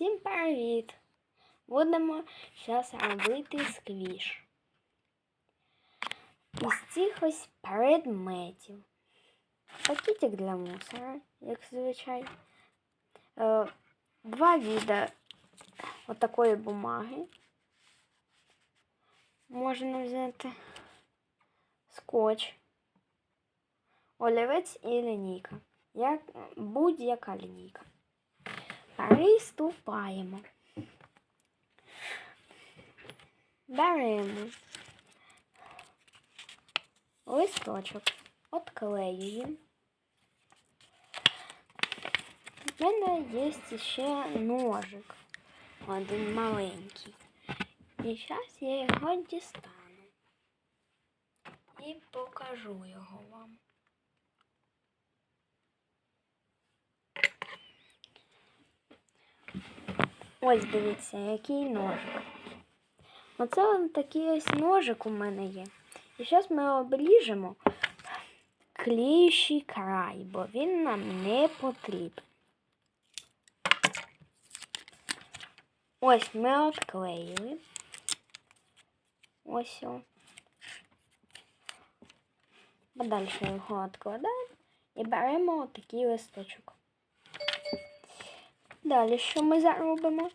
Всім привіт! Будемо зараз робити сквіш. Із цих ось предметів. Пакетик для мусора, як звичай. Е, Два віда отакої бумаги. Можна взяти скотч, олівець і лінійка. Як будь-яка лінійка. Приступаємо. Беремо листочок, отклеюємо. У мене є ще ножик, один маленький. І зараз я його дістану і покажу його вам. Ось дивіться, який ножик. Оце он такий ось ножик у мене є. І зараз ми обріжемо кліючий край, бо він нам не потрібен. Ось ми відклеїли. Ось о. Подальше його відкладаємо і беремо отакий листочок. Далі що ми заробимо?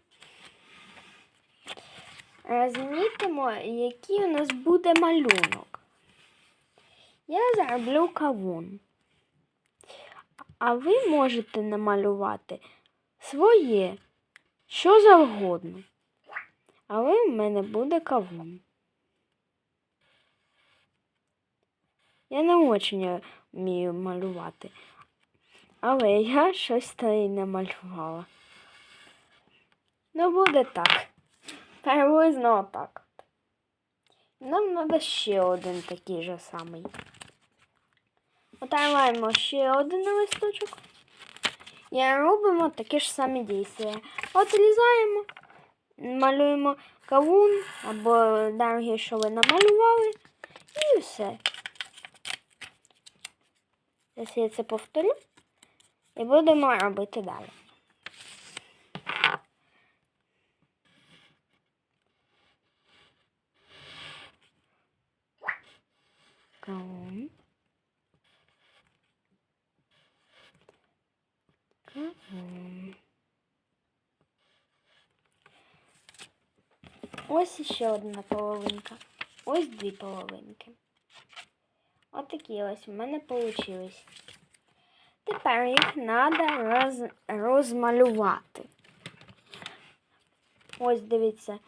Розмітимо, який у нас буде малюнок. Я зароблю кавун. А ви можете намалювати своє, що завгодно. Але в мене буде кавун. Я не очень вмію малювати. Але я щось та й намалювала. Ну, буде так. Приблизно отак. Нам треба ще один такий же самий. Отримаємо ще один листочок. І робимо такі ж самі дійства. Отрізаємо, малюємо кавун або дорогі, що ви намалювали, і все. Зараз я це повторю і будемо робити далі. Кавун. Кавун. Ось ще одна половинка. Ось дві половинки. Отакі ось у мене вийшли. Тепер їх треба роз, розмалювати. Ось дивіться,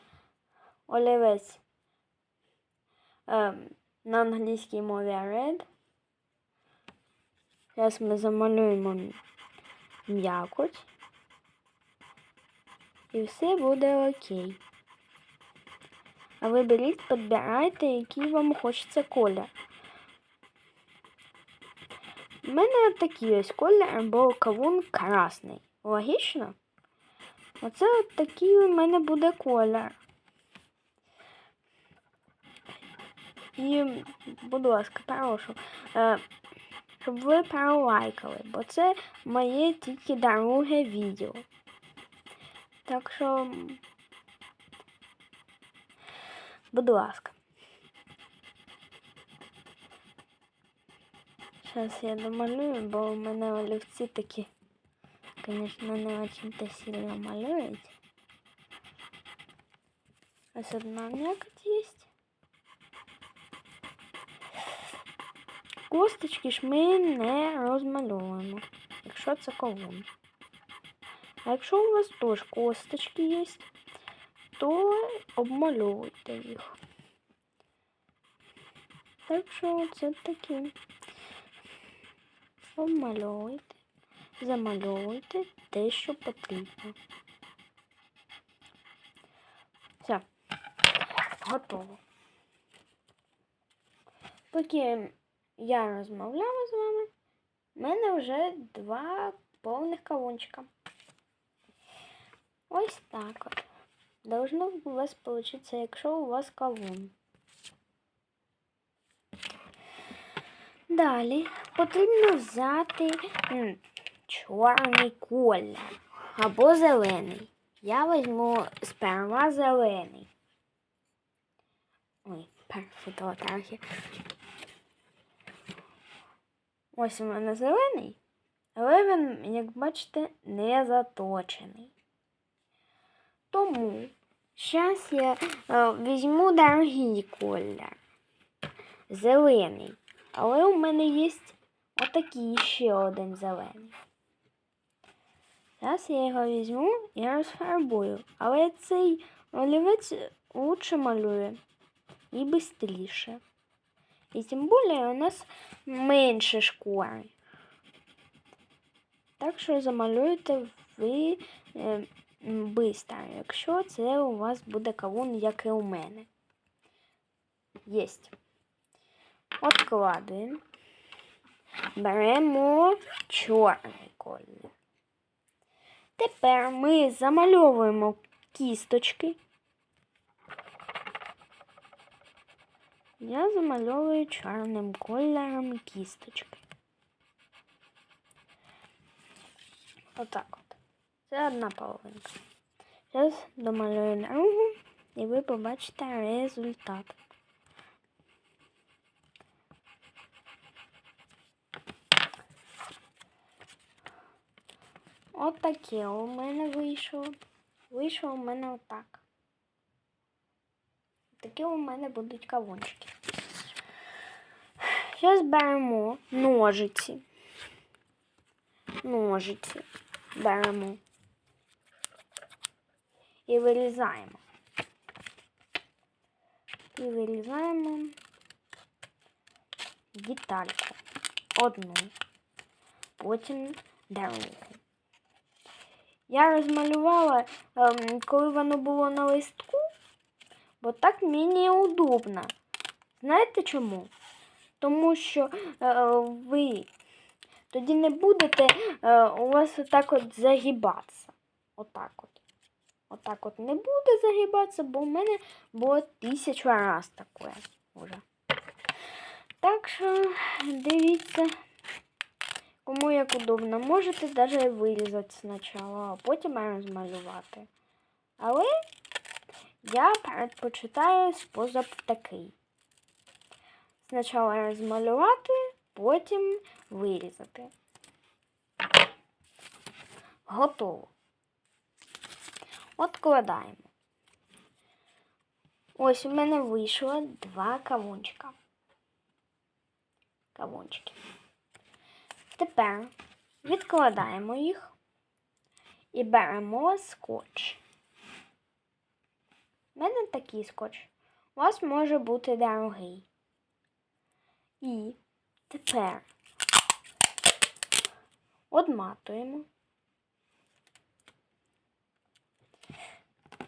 олівець ем, на англійській мові red. Зараз ми замалюємо м'якоть. І все буде окей. А ви беріть, підбирайте, який вам хочеться колір. У мене такий ось колір, бо кавун красний. Логічно? Оце от такий у мене буде колір. І, будь ласка, прошу, е, щоб ви пролайкали, бо це моє тільки друге відео. Так що, будь ласка. Зараз я домалюю, бо у мене олівці такі, звісно, не очень-то сильно малюють. Ось одна м'якоть є. Косточки ж ми не розмальовуємо, якщо це кавун. А якщо у вас теж косточки є, то обмальовуйте їх. Так що це такі. Обмальовуйте, замальовуйте те, що потрібно. Все, готово. Поки я розмовляла з вами, в мене вже два повних кавунчика. Ось так от. Должно у вас получиться, якщо у вас кавун. Далі потрібно взяти чорний колір або зелений. Я візьму сперва зелений. Ой, перфототрахи. Ось у мене зелений, але він, як бачите, не заточений. Тому зараз я е, візьму дорогий колір. Зелений. Але у мене є отакий ще один зелений. Зараз я його візьму і розфарбую. Але цей олівець лучше малює і швидше. І тим більше у нас менше шкури. Так що замалюєте ви е, швидко, якщо це у вас буде кавун, як і у мене. Єсть. Откладуємо. Беремо чорний колір. Тепер ми замальовуємо кісточки. Я замальовую чорним кольором кісточки. Отак от. Це одна половинка. Зараз домалюю другу і ви побачите результат. От у мене вийшло. Вийшло у мене отак. Такі у мене будуть кавунчики. Зараз беремо ножиці. Ножиці беремо і вирізаємо. І вирізаємо детальку. Одну, потім другу. Я розмалювала, ем, коли воно було на листку, бо так мені удобно. Знаєте чому? Тому що е, ви тоді не будете е, у вас отак от загибатися. Отак от. Отак от не буде загибатися, бо в мене було тисячу раз таке вже. Так що дивіться. Кому як удобно, можете навіть вирізати спочатку, а потім розмалювати. Але я предпочитаю спосіб такий. Спочатку розмалювати, потім вирізати. Готово. Откладаємо. Ось у мене вийшло два кавунчика. Кавунчики. Тепер відкладаємо їх і беремо скотч. У мене такий скотч. У вас може бути дорогий. І тепер одматуємо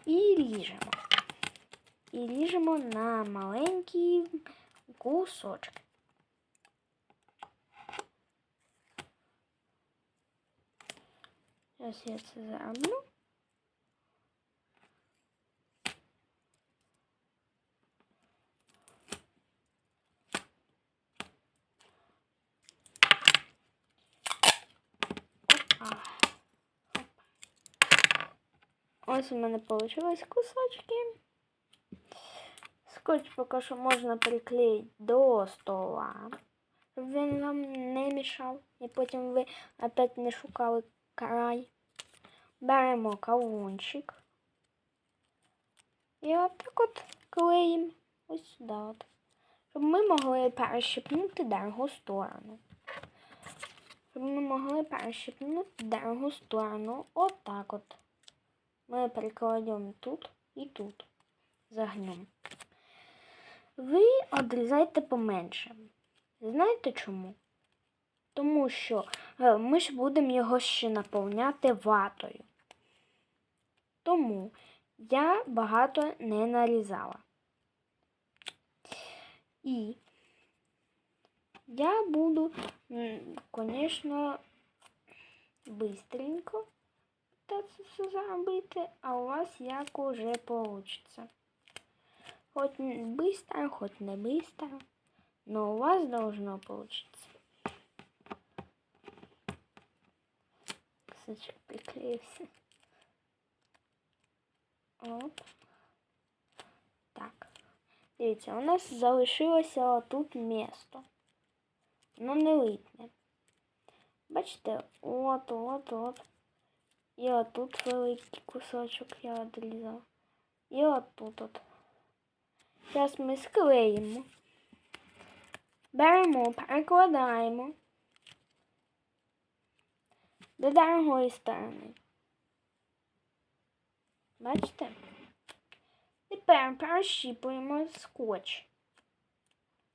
і ріжемо. І ріжемо на маленькі кусочки. Зараз я це зроблю. Ось у мене вийшли кусочки. Скотч поки що можна приклеїти до стола, він вам не мішав. І потім ви опять не шукали край. Беремо кавунчик. І отак от клеїмо ось сюди. От. Щоб ми могли перещепнути другу сторону. Щоб ми могли перещепнути другу сторону. Отак от. Ми прикладемо тут і тут. Загнемо. Ви одрізайте поменше. Знаєте чому? Тому що е, ми ж будемо його ще наповняти ватою. Тому я багато не нарізала. І я буду, звісно, бистренько це все зробити, а у вас як уже вийде. Хоч быстро, хоч не быстро, но у вас должно получиться. Кусочек приклеился. Оп. Так. Дивіться, у нас залишилося тут місто. Воно не липне. Бачите, от, от, от. І отут великий кусочок я відрізала. І отут от. Зараз ми склеїмо. Беремо, перекладаємо до другої сторони. Бачите? Тепер перещіпуємо скотч.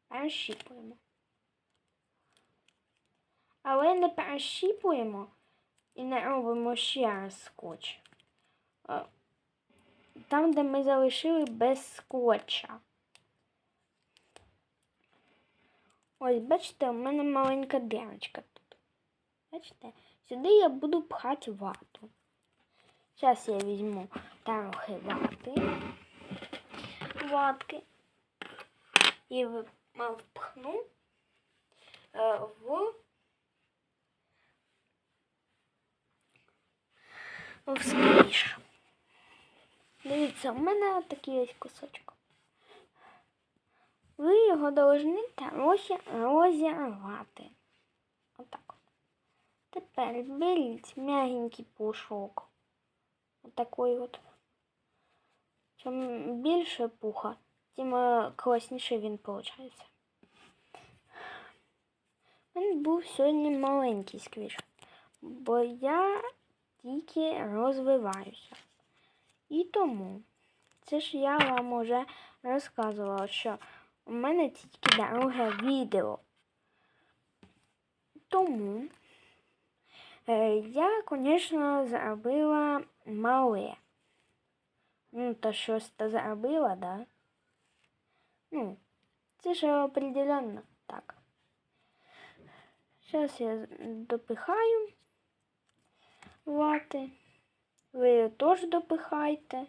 Перещіпуємо. Але не перещіпуємо і не робимо ще раз скотч. Е, Там, де ми залишили без скотча. Ось, бачите, у мене маленька дірочка тут. Бачите? Сюди я буду пхати вату. Зараз я візьму трохи вати. Ватки. І впхну в в скріш. Дивіться, у мене такий ось кусочок. Ви його трохи розірвати. Отак. от. Тепер беріть м'ягенький пушок. Отакий от. Чим більше пуха, тим е, класніше він виходить. У мене був сьогодні маленький сквіш, бо я тільки розвиваюся. І тому, це ж я вам уже розказувала, що у мене тільки друге відео. Тому е, я, звісно, зробила мале. Ну, то щось то зробила, да? Ну, це ж определенно так. Зараз я допихаю вати. Ви теж допихайте.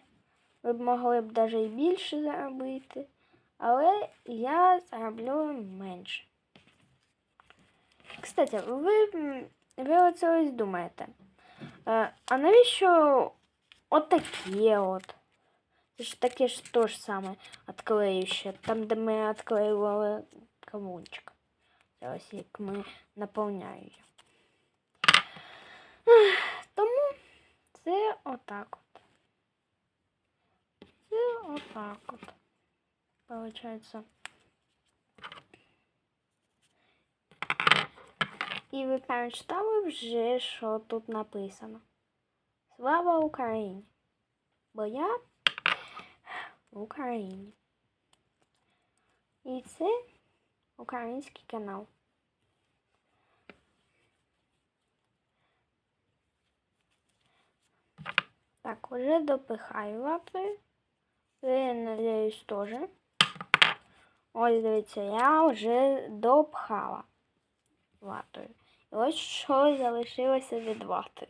Ви б могли б навіть і більше заробити. Але я зароблю менше. Кстати, ви, ви оце ось думаєте. А навіщо отаке от? Це ж таке ж то ж саме відклеюще, там, де ми відклеювали кавунчик. Ось як ми наповняємо. Тому це отак от. Це отак от. Получається. І ви прочитали вже, що тут написано. Слава Україні! Бо я в Україні. І це український канал. Так, уже допихаю лапи. Ви, надіюсь, теж. Ось, дивіться, я вже допхала ватою. І ось що залишилося від вати.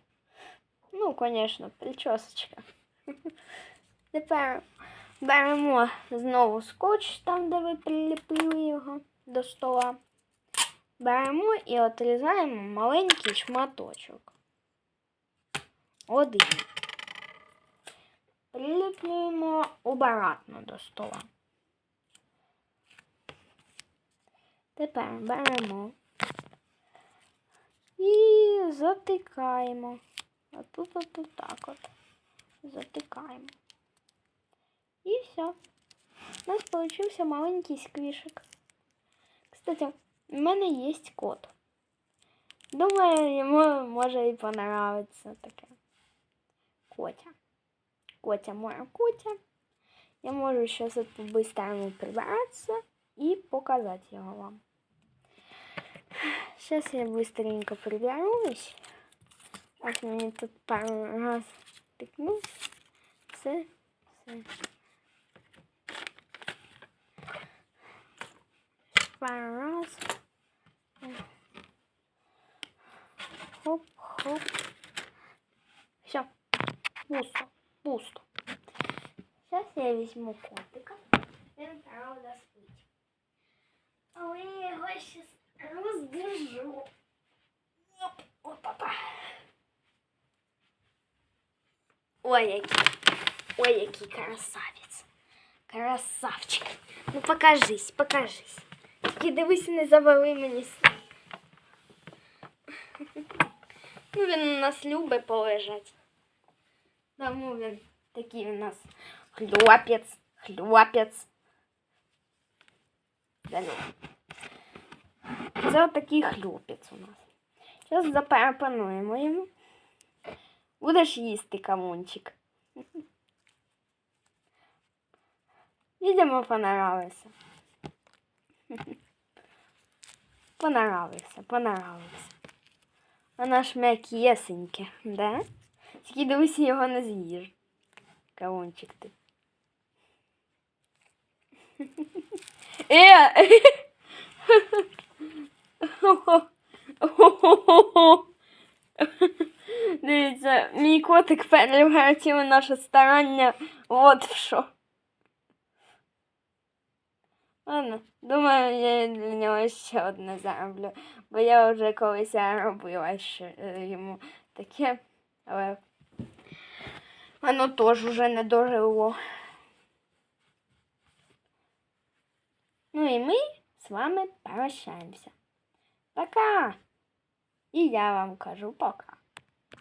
Ну, звісно, причосочка. Тепер беремо знову скотч, там, де ви приліпили його до стола. Беремо і отрізаємо маленький шматочок. Один. Приліплюємо обратно до стола. Тепер беремо і затикаємо. А тут от так от. Затикаємо. І все. У нас получився маленький сквішик. Кстати, у мене є кот. Думаю, йому може і понравиться таке. Котя. Котя моя котя. Я можу сейчас по-быстрому прибраться и показать его вам. Сейчас я быстренько приберусь. Аж мне тут пару раз тыкнул. Все, все. Пару раз. Хоп, хоп. Все. Пусто. Пусто. Сейчас я візьму котика. Він правда спить. Але я його зараз роздержу. Оп, опа. Ой, який. Ой, який красавець. Красавчик. Ну покажись, покажись. Тільки дивись, не завали мені. Ну, він у нас любить полежать. Тому він такий у нас хлопець, хлопець. Да ну. Це отакий хлопець у нас. Зараз запропонуємо йому. Будеш їсти кавунчик. Видимо, понравився. Понравився, понравився. Вона ж м'якесеньке, да? Тільки дивися, його не з'їж. Кавунчик ти. Е! Дивіться, мій котик перевертів наше старання от в що. Ладно, думаю, я для нього ще одне зароблю, бо я вже колись робила ще е, йому таке, але воно теж уже не дожило. Ну і ми з вами прощаємося. Пока! І я вам кажу пока.